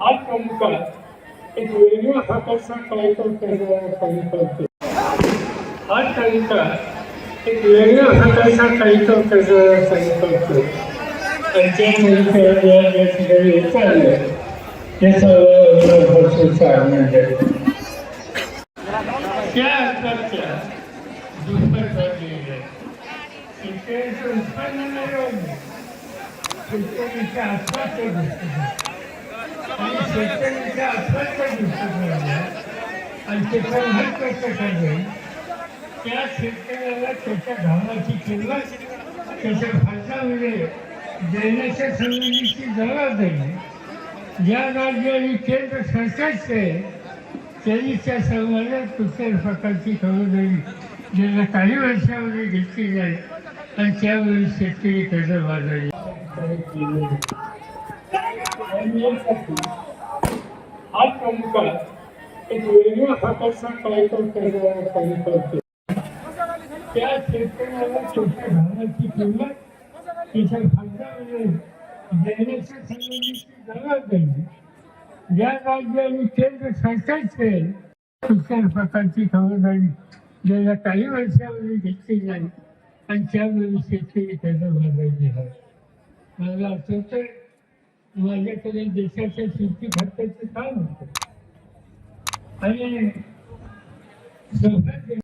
हा तालुका एक वेगळ्या हाताचा कार्यक्रम करतो हा तालुका एक वेगळ्या हाताचा कार्यक्रम करतो त्या शेतकऱ्याचं उत्पन्न नाही वाढलं. शेतकऱ्याच्या आत्महत्या दिसतात आणि शेतकऱ्याच्या आत्महत्या दिसतात राहिल्या. आणि त्याचा उल्लेख कसं पाहिजे त्या शेतकऱ्याला त्याच्या घामाची किंमत त्याच्या खर्चामध्ये देण्याच्या संबंधीची जबाबदारी ज्या राज्य आणि केंद्र सरकारचे त्यांनी त्या समाजात कुठल्याही प्रकारची खबरदारी गेल्या काही वर्षामध्ये घेतली जाईल आणि त्यावेळी शेतकरी कर्ज बाजारी. हा तालुका एक वेगळ्या हाताचा कार्यक्रम करतो त्या शेतकऱ्याला छोट्या घालाची किंमत त्याच्या खर्चामध्ये देण्याच्या संबंधीची जबाबदारी ज्या राज्य आणि केंद्र सरकारचे कुठल्याही प्रकारची खबरदारी गेल्या काही वर्षामध्ये घेतली जाईल आणि त्यावेळी शेतकरी कर्ज बाजारी आहे. मला आठवतं माझ्याकडे देशाच्या शेती खात्याचं काम होतं? आणि सौभाग्य